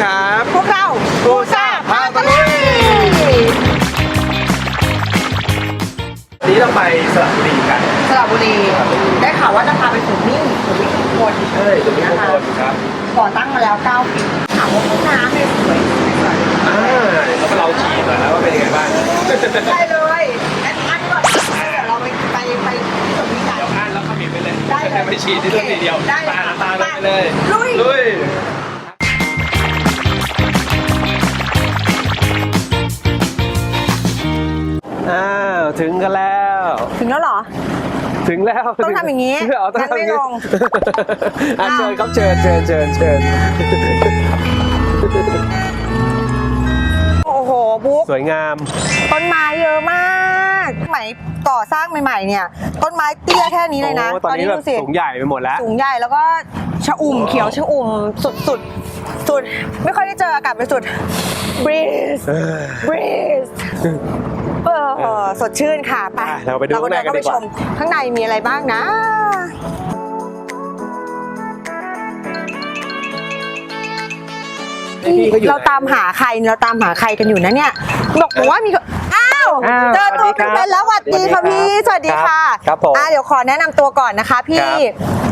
ครับ พวกเราปูซ่าพาตะลุยวันนี้เราไปสระบุรีกันสระบุรี ได้ข่าวว่าจะพาไปสวนนิ่งสวนนิ่งชุมพลใช่ตรงนี้ทุกคนครับก่อตั้งมาแล้ว9ปีถามว่าห้องน้ำเนี่ยสวยสวยอ่าแล้วก็เราฉีดมาแล้วว่าเป็นยังไงบ้างใช่เลยอันอันก่อนนะเดี๋ยวเราไปไปไปที่สวนนิ่งกันเดี๋ยวอ่านแล้วขมิ้นไปเลยได้เลยไม่ฉีดที่ต้นทีเดียวได้เลยตาตาไปเลยลุยลุย ถึงกันแล้ว ถึงแล้วเหรอ ถึงแล้วต้องทำอย่างนี้นี้เอาต้องงั้นทำอย่างนี้ไม่ลง อะเชิญครับเชิญเชิญเชิญเชิญโอ้โหบุ๊กสวยงาม ต้นไม้เยอะมากสมัยก่อสร้างใหม่ๆเนี่ย ต้นไม้เตี้ยแค่นี้เลยนะโอ้ตอนนี้แบบดูสิสูงใหญ่ไปหมดแล้ว สูงใหญ่แล้วก็ชะอุ่มเขียวชะอุ่มสุดสุดสุด ไม่ค่อยได้เจออากาศเป็นสุด breeze breeze เออสดชื่นค่ะไปอะเราไปดูเราก็เดินข้างในกันเข้าไปดีกชว่ามข้างในมีอะไรบ้างนะ พี่เขาอยู่เราไหน ตามหาใครเราตามหาใครกันอยู่นะเนี่ยบอกบอกว่ามีคนอ้า วอ้าวเจอตัวสวัสดีครับเป็นๆแล้วสวัสดีค่ะสวัสดีพี่ครับสวัสดีค่ะครับผมอะเดี๋ยวขอแนะนำตัวก่อนนะคะ พี่ ครั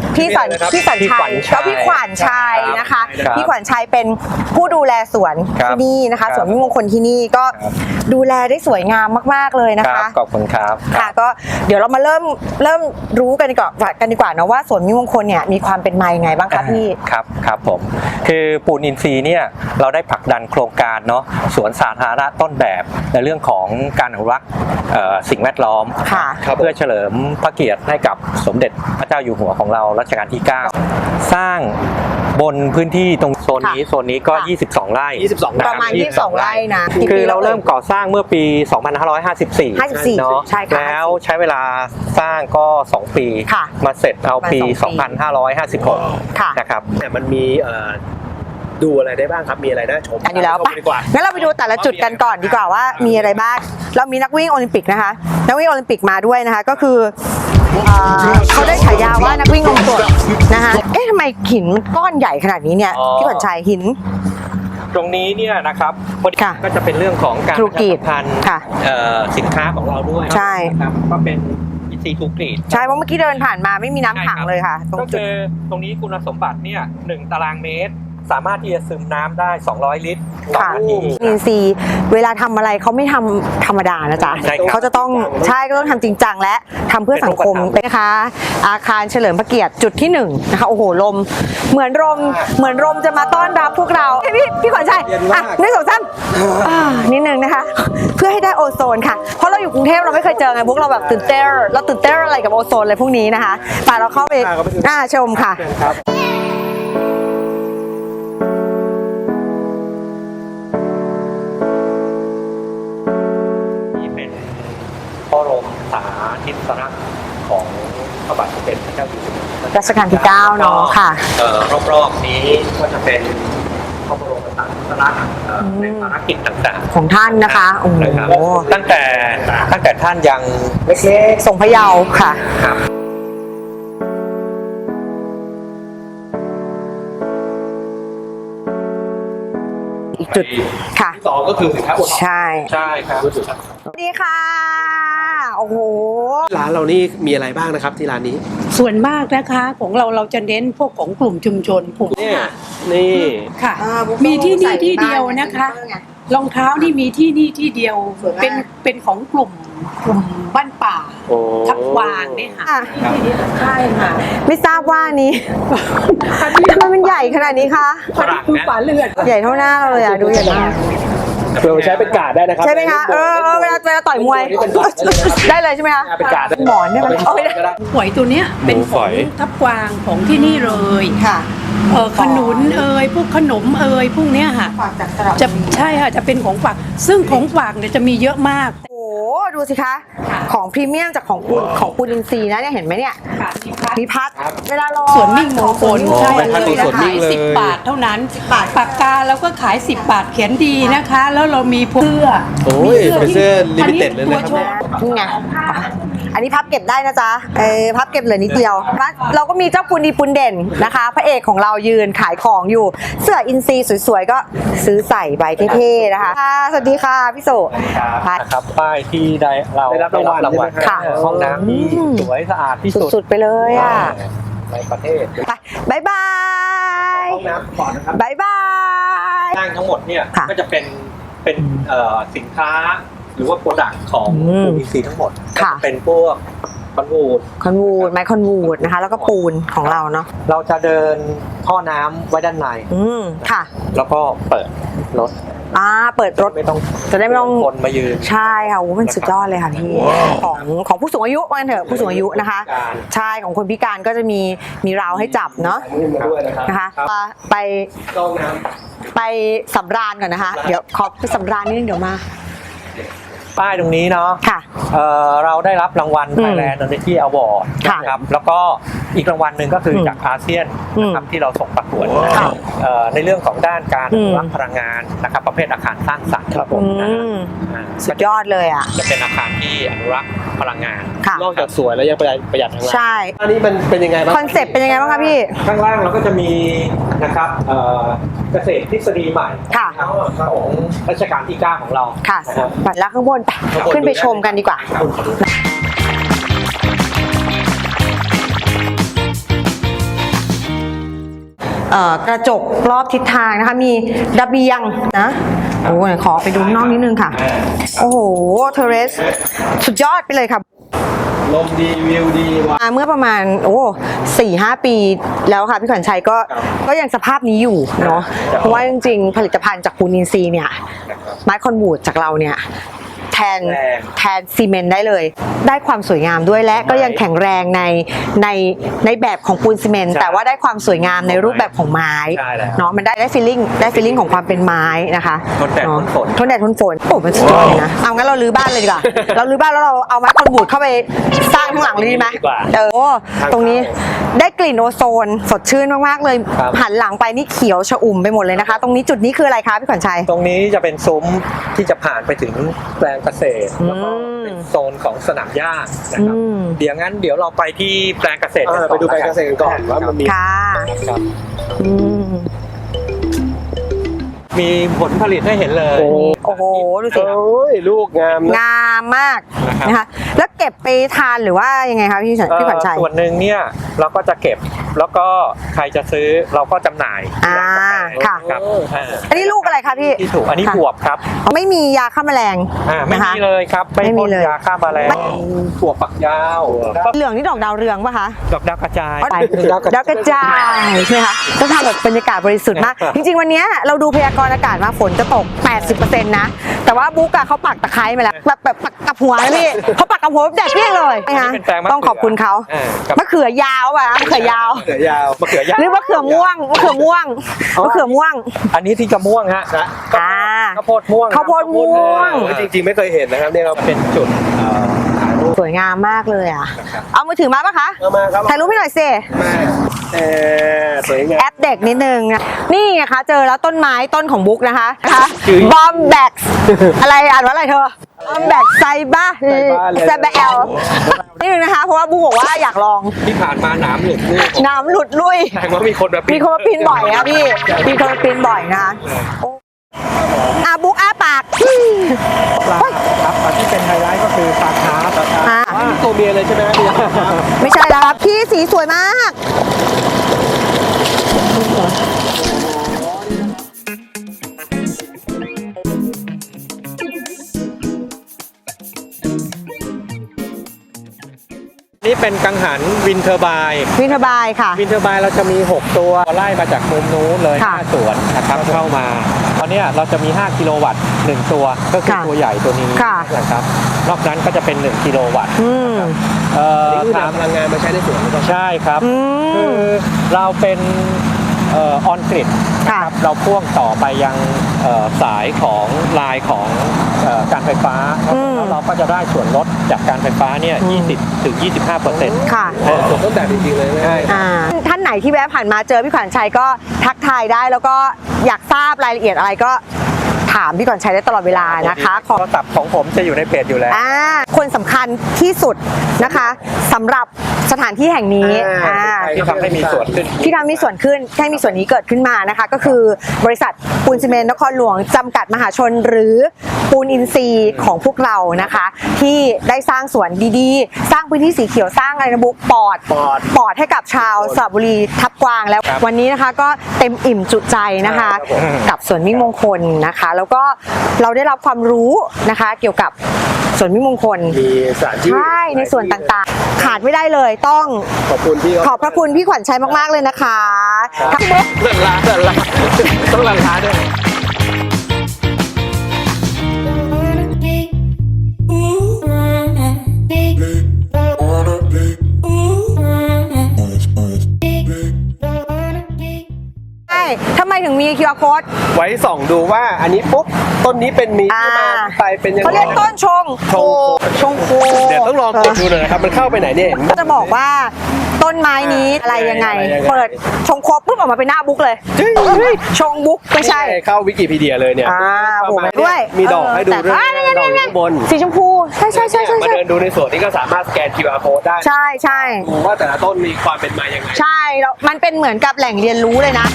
บพี่สันพี่อะไรนะครับพี่สันพี่ขวัชัยญชัยก็พี่ขวัญชัยนะคะ ครับพี่ขวัญชัยเป็นผู้ดูแลสวนครับที่นี่นะคะ ครับสวนมิ่งมงคลที่นี่ก็ครับ ดูแลได้สวยงามมากๆเลยนะครัคะ บขอบคุณครับ ค่ะก็เดี๋ยวเรามาเริ่มเริ่มรู้กันดีกว่ากันดีกว่านะว่าสวนมิ่งมงคลเนี่ยมีความเป็นมายังไงบ้างคะพี่ครับครับผมคือปูนอินทรีย์เนี่ยเราได้ผลักดันโครงการเนาะสวนสาธารณะต้นแบบในเรื่องของการอนุรักษ์เอ่อสิ่งแวดล้อมค่ะเพื่อเฉลิมพระเกียรติให้กับสมเด็จพระเจ้าอยู่หัวของเรารัชกาลที่ 9 สร้างบนพื้นที่ตรงโซนนี้ค่ะโซนนี้ก็ค่ะ22 ไร่ 22นคปบระมาณ 22 ไร่นะกี่คืปีอแล้เราวเริ่มก่อสร้างเมื่อปี 2554 54เนาะใช่ค่ะแล้วใช้เวลาสร้างก็ 2 ปีค่ะมาเสร็จเอาปีประมาณสองปี2556ค่ะนะครับแต่มันมีเอ่อ ดูอะไรได้บ้างครับมีอะไรน่าชมอันนี้แล้วชมปะดีกว่างั้นเราไปดูแต่ละจุดกันก่อนดีกว่าว่ามีอะไรบ้างเรามีนักวิ่งโอลิมปิกนะคะ นักวิ่งโอลิมปิกมาด้วยนะคะ ก็คืออ่าเขาได้ฉายาว่านักวิ่งลงตัวนะคะเอ๊ะทำไมหินมันก้อนใหญ่ขนาดนี้เนี่ยอ๋อพี่ขวัญชัยหินตรงนี้เนี่ยนะครับพอดีค่ะก็จะเป็นเรื่องของการธุรกิจประชาสัมพันธ์ค่ะเอ่อสินค้าของเราด้วยใช่นะครับก็เป็นอินทรีย์ธุรกิจใช่เพราะเมื่อกี้เดินผ่านมาไม่มีน้ำขังเลยค่ะ ตรงก็จุดคือตรงนี้คุณสมบัติเนี่ยหนึ่งตารางเมตร สามารถที่จะซึมน้ำได้ 200 ลิตรต่อค่ะนาที อินซีย์เวลาทำอะไรเขาไม่ทำธรรมดานะจ๊ะใช่ครับเขาจะต้องใช่ก็ต้องทำจริงจังและทำเพื่อสังคมเป็นรูปธรรม นะคะ อาคารเฉลิมพระเกียรติจุดที่หนึ่งนะคะโอ้โหลม เหมือนลมเหมือนลมจะมาต้อนรับพวกเราเอ้ยพี่พี่ขวัญชัยอะหนึ่งสองสามอ่านิดนึงนะคะ เพื่อให้ได้โอโซนค่ะ เพราะเราอยู่กรุงเทพเราไม่เคยเจอไงพวกเราแบบตื่นเต้นเราตื่นเต้นอะไรกับโอโซนอะไรพวกนี้นะคะไปเราเข้าไปอ่าเข้าไปดูอ่าชมค่ะเชิญครับ ระบรมสาธิสลักษณ์ของพระบาทสมเด็จพระเจ้าอยู่หัวรัชกาลที่เก้าเนอะค่ะ เอ่อรอบๆนี้ก็จะเป็นพระบรมสาธิสลักษณ์เอ่อในภารกิจต่างๆของท่านนะคะโอ้โหนะครับตั้งแต่ตั้งแต่ท่านยังเล็กทรงพระเยาว์ค่ะ ๆครับ อีกจุดค่ะสองก็คือสินค้าโอท็อปใช่ ใช่ครับ สวัสดีค่ะโอ้โห ร้านเรานี่มีอะไรบ้างนะครับที่ร้านนี้ ส่วนมากนะคะของเราเราจะเน้นพวกของกลุ่มชุมชนกลุ่มเนี่ยนี่ ค่ะ อ่าบุ๊คมีที่นี่ใส่ที่เดียวบ้านะคะเซ็นเตอร์ไง รองเท้านี่มีที่นี่ที่เดียวสวยมาก เป็นเป็นของกลุ่มกลุ่มบ้านป่าโอ้ทับวางเนี่ยค่ะอะที่นี่ใช่ค่ะไม่ทราบว่านี้อันนี้ ทำไมมันใหญ่ขนาดนี้คะ ฝรั่งคือนะฝาเลือด ใหญ่เท่าหน้าเราเลยอะ ดูใหญ่มาก เพื่อใช้เป็นการ์ดได้นะครับใช่ไหมคะเออเออเวลาเวลาต่อยมวยนี่เป็นการ์ดได้เลยนะครับได้เลยใช่ไหมคะเป็นการ์ดได้หมอนได้ไหมเป็นเอาไม่ได้ก็ได้หวยตัวเนี้ยเป็นหมูขฝอองยทับกวางของที่นี่เลยค่ะเออขนุนเอยพวกขนมเอยพวกเนี้ยค่ะฝากจากตลาดจะใช่ค่ะจะเป็นของฝาก ซึ่งของฝากเนี่ยจะมีเยอะมากโอ้โห ดูสิคะค่ะของพรีเมียมจากของปูนของปูนอินทรีย์นะเนี่ยเห็นไหมเนี่ยค่ะมีพัดมีพัดเวลารอสวนมิ่งมงคลใช่ใช่เลเลยยนะนะคะคะขายสิบบาทเท่านั้นบาทปากกาเราก็ขาย10บาทเขียนดีนะคะ แล้วเรามีพวกเสื้อโอ้ยมีเป็นเสื้อที่ limited เลยนะครับอัตัวโชว์นี่ไง อันนี้พับเก็บได้นะจ๊ะเออพับเก็บเหลือนิดเดียวเราก็มีเจ้าปุนดีปุนเด่นนะคะ พระเอกของเรายืนขายของอยู่ เสื้ออินซีสวยๆก็ซื้อใส่ใบเท่ๆนะคะค่ะสวัสดีค่ะพี่โสค่ะนะครับป้ายที่ได้เราได้รับรางวัลได้ใช่ไหมครับค่ะ ห้องน้ำที่อืมสวยสะอาดที่สุดสุดๆไปเลยอะในประเทศไปบายบายห้องน้ำก่อนนะครับบายบาย ห้างทั้งหมดเนี่ยค่ะก็จะเป็นเป็นเอ่อสินค้า หรือว่าโปรดักต์ของอืมปูอินซีทั้งหมด ค่ะก็จเป็นพวกคอนวูด คอนวูดไม้คอนวูดนะคะ แล้วก็ปูนของเราเนาะเราจะเดินท่อน้ำไว้ด้านใน อืมค่ะแล้วก็เปิดรถอ่าเปิดรถ ไม่ต้องจะได้ไม่ต้อง คนมายืน ใช่ค่ะโอ้โหมันสุดยอดเลยค่ะพี่ของของผู้สูงอายุว่างั้นเถอะผู้สูงอายุนะคะ การใช่ของคนมืพิการก็จะมีมีราวให้จับเนาะมือมาด้วยนะครับนะคะครับไปห้องน้ไปสำราญก่อนนะคะ เดี๋ยวขอไปสำราญนิดนึงเดี๋ยวมา ป้ายตรงนี้เนาะค่ะ เอ่อเราได้รับรางวัลอืม Thailand Energy Award ค่ะนะครับแล้วก็อีกรางวัลหนึ่งก็คืออมจากอาเซียนนะครับที่เราส่งประกวดค่ะเอ่อในเรื่องของด้านการอืมรักพลังงานนะครับประเภทอาคารสร้างสรรค์ครับผอืมนะฮะมอ่าสุดยอดเลยอะ จะเป็นอาคารที่อนุรักษ์พลังงาน ค่ะำนอกจากสวยแล้วยังประหยัดประหยัดทางร้านใช่ อันนี้มันเป็นยังไงบ้างคอนเซ็ปต์เป็นยังไงบ้างคะพี่ ข้างล่างเราก็จะมีนะครับเอ่อเกษตรทฤษฎีใหม่ค่ะนะครับของรัชกาลที่ 9 ของเราค่ะ นะครับไปแล้วข้างบนไปขึ้นไปชมกันดีกว่าเอ่อกระจกรอบทิศทางนะคะ มีระเบียงนะโอ้ยขอไปดูข้างนอกนิดนึงค่ะ โอ้โห เทเรส สุดยอดไปเลยค่ะลมดีวิวดีว่ะมาเมื่อประมาณโอ้สี่ห้าปีแล้วค่ะพี่ขวัญชัยก็ก็ยังสภาพนี้อยู่เนาะเพราะว่าจริงๆ ผลิตภัณฑ์จากปูนอินทรีย์เนี่ยไม้คอนบูดจากเราเนี่ย แทนแรงแทนซีเมนต์ได้เลย ได้ความสวยงามด้วยและก็ยังแข็งแรงในในในแบบของปูนซีเมนต์ใช่แต่ว่าได้ความสวยงามในรูปแบบของไม้ใช่แล้วเนาะมันได้ได้ฟีลลิ่งได้ฟีลลิ่งของความเป็นไม้นะคะทนแดดเาะทนฝนทนแดดทนฝนโอ้มันสุดยอดเลยนะเอางั้นเราลื้อบ้านเลยดีกว่าเราลื้อบ้านแล้วเราเอาไม้คอนบูดเข้าไปสร้างข้างหลังเลยดีไหมดีกว่าเออตรงนี้ได้กลิ่นโอโซนสดชื่นมากๆเลยครับหันหลังไปนี่เขียวชอุ่มไปหมดเลยนะคะ ตรงนี้จุดนี้คืออะไรคะพี่ขวัญชัยตรงนี้จะเป็นซุ้มที่จะผ่านไปถึงแปลงเกษตรแล้วก็อืมเป็นโซนของสนามหญ้านะครับอืมเดี๋ยวงั้นเดี๋ยวเราไปที่แปลงเกษตรเอกันอก่อนไปดูไปเกษตรกันก่อนว่ามันมีค่ะครับอืมมีผลผลิตให้เห็นเลยโอ้ โอ้โหดูสิ โอ้ยลูกงามนะ งามมากนะครับ นะคะ แล้วเก็บไปทานหรือว่ายังไงคะพี่ฉันพี่ขวัญชัย เอ่อส่วนหนึ่งเนี่ยเราก็จะเก็บแล้วก็ใครจะซื้อเราก็จำหน่ายอ่าค่ะครับอ่าอันนี้ลูกอะไรคะพี่ ที่ถูกอันนี้ค่ะ บวบครับไม่มียาฆ่าแมลงอ่าไม่นะคะ มีเลยครับไม่ไม่มีพ่นเลย ยาฆ่าแมลงถั่วฝักยาวเหลืองนี่ดอกดาวเรืองป่ะคะดอกดาวกระจาย ไปดาวกระจายใช่ไหมคะต้องทำแบบบรรยากาศบริสุทธิ์มาก จริงๆ วันเนี้ยเราดูพยากรณ์อากาศมาฝนจะตก 80%นะแต่ว่าบุ๊กอะเขาปักตะไคร้มาแล้วแบบแบบปักกับหัวนะพี่เขาปักกับหัวแบบแดดเปรี้ยงเลยนะคะอันนี้เป็นแปลงมะเขือต้องขอบคุณเขาอ่ากับ มะเขือยาวป่ะมะเขือยาวเสือยาวมะเขือยาว หรือมะเขือม่วงมะเขือม่วงมะเขือม่วง อันนี้ที่กระม่วงฮะอ่า ข้าวโพดม่วงข้าวโพดม่วง โอ้ยจริงๆไม่เคยเห็นนะครับเนี่ยเราเป็นจุดเอ่อถ่ายรูปสวยงามมากเลยอะ เอามือถือมาปะคะ เอามาครับถ่ายรูปให้หน่อยสิ มา เออสวยงาม แอปเด็กนิดนึงนะนี่ไงคะ เจอแล้วต้นไม้ต้นของบุ๊กนะคะนะคะชื่อ บอมแบกอะไรอ่านว่าอะไรเธอบอมแบกไซบ้าไซบ้าเลยไซบ้าแอลนี่นึงนะคะ เพราะว่าบุ๊กบอกว่าอยากลองที่ผ่านมาหนามหลุดลูกน้ำหลุดลุย แสดงว่ามีคนแบบมีคนมาปีนบ่อยนะพี่ มีคนมาปีนบ่อยนะคะโอ้อะบุ๊กอ้าปาก ปลาครับอันที่เป็นไฮไลท์ก็คือปลาคาร์ฟอะอ๋อนี่ตัวเมียเลยใช่ไหมครับพี่ไม่ใช่แล้วครับพี่สีสวยมาก เป็นกังหันวินเทอร์บายวินเทอร์บายค่ะ วินเทอร์บายเราจะมี 6 ตัวไล่มาจากมุมนู้นเลยค่ะห้าสวนนะครับเข้ามาตอนเนี้ยเราจะมี 5 กิโลวัตต์1ตัวก็คือค่ะตัวใหญ่ตัวนี้ค่ะ นะครับนอกนั้นก็จะเป็น 1 กิโลวัตต์อืม เอ่อนี่คือถามนำพลังงานมาใช้ในสวนหรือเปล่า ใช่ครับ อืคืมอเราเป็น ออนกริดค่ะ เราพ่วงต่อไปยังเอ่อสายของลายของเอ่อการไฟฟ้าอืมแล้วเราก็จะได้ส่วนลดจากการไฟฟ้าเนี่ยอืม20 ถึง 25เปอร์เซ็นต์ค่ะอ๋อส่วนต้นแบบจริงๆเลยไหมใช่อ่าท่านไหนที่แวะผ่านมาเจอพี่ขวัญชัยก็ทักทายได้แล้วก็อยากทราบรายละเอียดอะไรก็ ถามพี่ก่อนใช้ได้ตลอดเวลานะคะขอโทรศัพท์ของผมจะอยู่ในเพจอยู่แล้ว อ่าคนสำคัญที่สุดนะคะสำหรับสถานที่แห่งนี้อ่า อ่า ที่ทำให้มีส่วนขึ้น ที่ทำมีส่วนขึ้นให้มีส่วนนี้เกิดขึ้นมานะคะ ก็คือบริษัทปูนซีเมนต์นครหลวง จำกัดมหาชนหรือปูนอินทรีย์ของพวกเรานะคะ ที่ได้สร้างสวนดีๆ สร้างพื้นที่สีเขียวสร้างอะไรนะบุ๊กปอดปอดปอดให้กับชาวสระบุรีทับกวางแล้ว ครับวันนี้นะคะก็เต็มอิ่มจุใจนะคะ ครับผม กับสวนมิ่งมงคลนะคะ แล้วก็เราได้รับความรู้นะคะ เกี่ยวกับสวนมิ่งมงคลมีสถานที่ใช่ในส่วนต่างๆ ขาดไม่ได้เลยต้องขอบคุณพี่ขอบพระคุณพี่ขวัญชัยมากๆเลยนะคะทั้งหมดเลิศลาเลิศลาต้องลังท้าด้วย ทำไมถึงมี QR code ไว้ส่องดูว่าอันนี้ปุ๊บต้นนี้เป็นมีอ่าที่มาที่ไปเป็นยังไง เขาเรียกต้นชงชงโค ชงโค เดี๋ยวต้องลองกดดูหน่อยนะครับ มันเข้าไปไหนเนี่ยเห็นไหมก็จะบอกว่า ต้นไม้นี้อะไรยังไง อะไรยังไง เปิดชงโคปุ๊บออกมาเป็นหน้าบุ๊กเลยเฮ้ยชงบุ๊กไม่ใช่เข้าวิกิพีเดียเลยเนี่ยอ่าเข้าโหมาด้วยมีดอกให้ดูแต่ด้วยอ่านี่ดอกอยู่นี่ข้างบนสีชมพู ใช่ใช่ใช่ใช่มาใช่เดินดูในสวนนี้ก็สามารถสแกน QR code ได้ใช่ใช่ ดูว่าแต่ละต้นมีความเป็นมายังไง ใช่แล้วมันเป็นเหมือนกับแหล่งเรียนรู้เลยนะ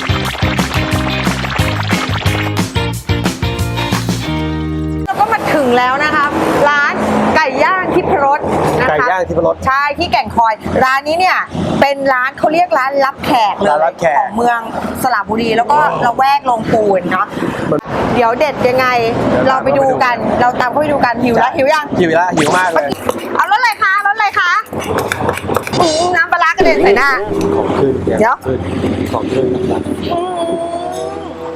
ทิพรส ใช่ที่แก่งคอย ร้านนี้เนี่ยเป็นร้านเขาเรียกร้านรับแขกเลยร้านรับแขก ของเมืองสระบุรีแล้วก็ละแวกลงปูนเนาะมันเดี๋ยวเด็ดยังไง เดี๋ยวเราไปดูตามเข้าไปดูกัน เราตามเข้าไปดูกันหิวแล้วหิวยังหิวละหิวมากเลยเอารถอะไรคะรถอะไรคะอืมน้ำปลาร้ากระเด็นใส่หน้า ของขึ้นเดี๋ยว ขึ้นของขึ้นอืม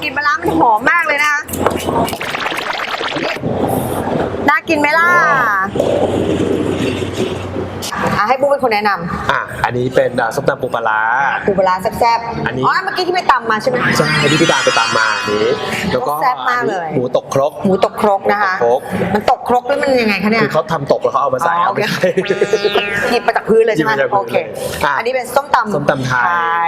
กลินปลาร้ามันหอมมากเลยนะคะน่ากินไหมล่ะ อะให้บุ๊กเป็นคนแนะนอะอันนี้เป็นอะส้มตำปูปลาร้าำปูปลาร้าแซ่บๆอันนี้ อ๋อเมื่อกี้ที่ไปตำมาใช่ไหม ใช่ที่พี่ตามไปตามมาอันนี้ แล้วก็แซ่บมากเลย หมูตกครก หมูตกครกนะคะ หมูตกครก มันตกครกแล้วมันยังไงคะเนี่ย คือเขาทำตกแล้วเขาเอามาใส่อ๋อ เอาโอไปเคใส่ หยิบมาจากพื้นเลยใช่ไหมหยิบมาจากพื้นโอเคอะ อันนี้เป็นส้มตำส้มตำไท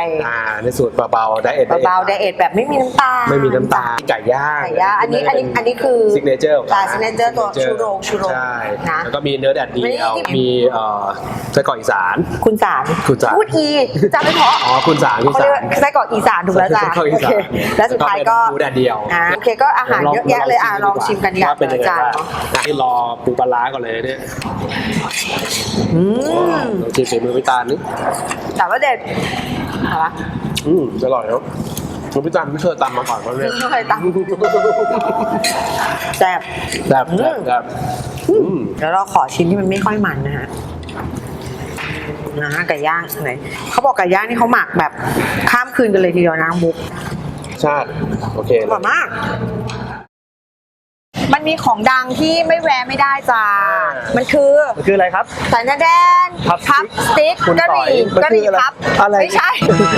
ยอ่าในสูตรเบาๆไดเอทเบาๆไดเอทแบบไม่มีน้ำตาลไม่มีน้ำตาลไก่ย่างไก่ย่างอันนี้อันนี้อันนี้คือซิกเนเจอร์ของใช่ signature ตัวชูโรงชูโรงใช่นะ แล้วก็มีเนื้อแดดเดีไม่ได้ยวที่มีเอ่อไส้กรอกอีสาน คุณสารคุณสารพูดอีจะไม่เพราะอ๋อคุณสารคุณเขาสาเรียกรว่าไส้กรอกอีสานถูกแล้วจ้ะไส้กรอกอีโอสาเคนแล้วสุดท้ายก็แล้วก็เป็นหมูแดดเดียวอ่าโอเคก็อาหารเยอะแยะเลยอะลองชิมกันดีกว่าว่าเป็นยังไงจานบ้างเนาะอะที่รอปูปลาร้าก่อนเลยเนี่ยอืมลองชิมฝีมือพี่ตาลนี่แต่ว่าเด็ดอะไรวะอืมอร่อยครับคุณพี่ตาลไม่เคยตำมาก่อนเพราะเนี่ยไม่เคยตำแซ่บแบบอืมแบบอืมแล้วเราขอชิ้นที่มันไม่ค่อยมันนะฮะ นะฮะไก่ย่างไหนเขาบอกไก่ย่างนี่เขาหมักแบบข้ามคืนกันเลยทีเดียวนะบุ๊กชาติ โอเคอร่อยมาก มันมีของดังที่ไม่แวะไม่ได้จ้า มันคือมันคืออะไรครับสายนาแดนพับพับสติ๊กคุณกะหต่อยรี่มันกะหคือรี่อะไรพับอะไรไม่ใช่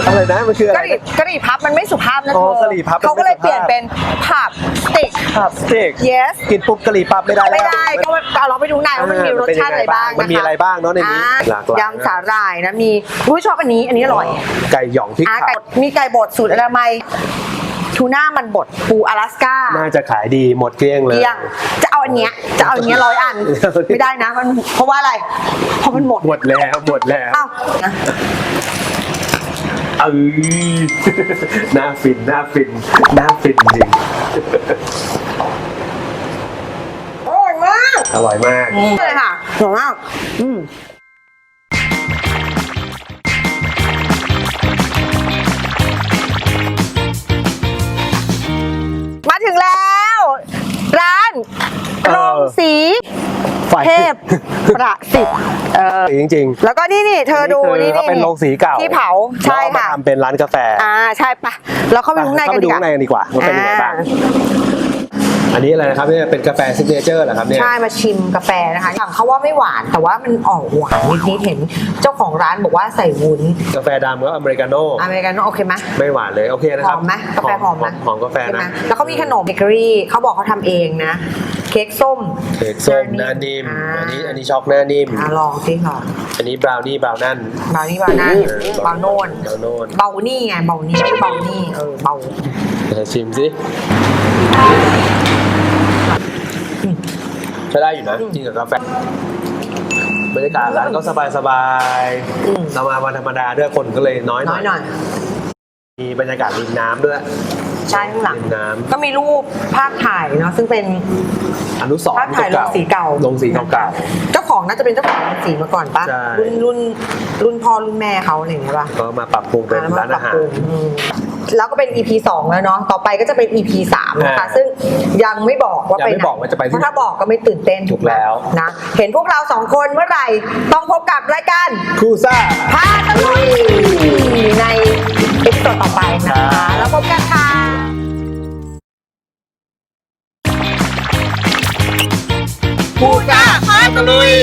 อะไรนะมันคืออะไรกะหรี่กะหรี่พับมันไม่สุภาพนะอ๋เธอกะหรี่พับมันเขาก็เลยไม่สุภาพ เปลี่ยนเป็นผับสติ๊กครับสเต็ก yes กินปุ๊บกะหรี่ปั๊บไม่ได้แล้วไม่ได้ก็เอาเราไปดูหน่อยว่ามันมีรสชาติอะไรบ้างนะคะมันมีอะไรบ้างเนาะในนี้อ่าหลากหลาย ยำสาหร่ายนะมีผู้ชอบอันนี้อันนี้อร่อยไก่หยองพริกอ่าเผาไก่มีไก่บดสูตรอนามัย ทูน่ามันบดปูอลาสก้าน่าจะขายดีหมดเกลี้ยงเลยเที่ยงจะเอาอันเนี้ยจะเอาอันเนี้ยร้อยอันไม่ได้นะมันเพราะว่าอะไรเพราะมันหมดหมดแล้วหมดแล้วอ้าวนะเออหน้าฟินหน้าฟินหน้าฟินจริงอร่อยมากอร่อยมากเลยค่ะอร่อยมากอืม ถึงแล้ว ร้านเออโรงสีไฟเทพประสิทธิ์เออจริงแล้วก็นี่นี่เธอดูนี่นี่คือเขาเป็นโรงสีเก่าที่เผาใช่แล้วเอามาค่ะทำเป็นร้านกาแฟอ่าใช่ปะเราเข้าไปดูข้างในเข้ากัไปนดูดีกว่าข้างในกันดีกว่าว่าเป็นยังไงบ้าง อันนี้อะไรนะครับเนี่ยเป็นกาแฟซิกเนเจอร์เหรอครับเนี่ย ใช่มาชิมกาแฟนะคะอย่างเขาว่าไม่หวานแต่ว่ามันออกหวานนิดๆเห็นเจ้าของร้านบอกว่าใส่วุ้นกาแฟดำก็อเมริกาโน่อเมริกาโน่โอเคไหมไม่หวานเลยโอเคนะหครัอบมไหมกาแฟหอมไหมหอมกาแฟใช่ไหมนะ แล้วเขามีขนมเบเกอรี่เขาบอกเขาทำเองนะ เค้กส้ม เค้กส้มหน้านิ่มอ่า อันนี้อันนี้ช็อกหน้านิ่ม อะลองสิลองอันนี้บราวนี่บราวนั่นเบานี่เบานั่นเออเบาโน่นบราวโน่นเบานี่ไงเบานี่เบานี่เออเบา เดี๋ยวชิมสิ ใช้ได้อยู่นะกินกับกาแฟบรรยากาศร้านก็สบายสบายๆอืม เรามาวันธรรมดาด้วยคนก็เลยน้อยหน้น่ออยยหน่อยมีบรรยากาศริมน้ำด้วยใช่ข้างหลัง ริมน้ก็มีรูปภาพถ่ายเนาะซึ่งเป็นำอนุสรภาพณ์ถ่ายลงสีเก่าลงสีเก่า เจ้าของน่าจะเป็นเจ้าของโรงสีมาก่อนปะใช่ รุ่นรุ่นรุ่นพ่อรุ่นแม่เขาอะไรอย่างเงี้ยปะๆก็มาปรับปรุงเป็นอ่แล้วร้านอาหาร ปบปงอืม แล้วก็เป็น EP 2 แล้วเนาะต่อไปก็จะเป็น EP 3นะคะอ่าซึ่งยังไม่บอกว่ายังไปไม่ไหนบอกว่าจะไปที่เพราะถ้าบอกก็ไม่ตื่นเต้นถูกแล้วนะเห็นพวกเราสองคนเมื่อไหร่ต้องพบกับรายการคู่ซ่าพาตะลุยในเอพิโซดต่อไปนะคะแล้วพบกันค่ะคู่ซ่าพาตะลุย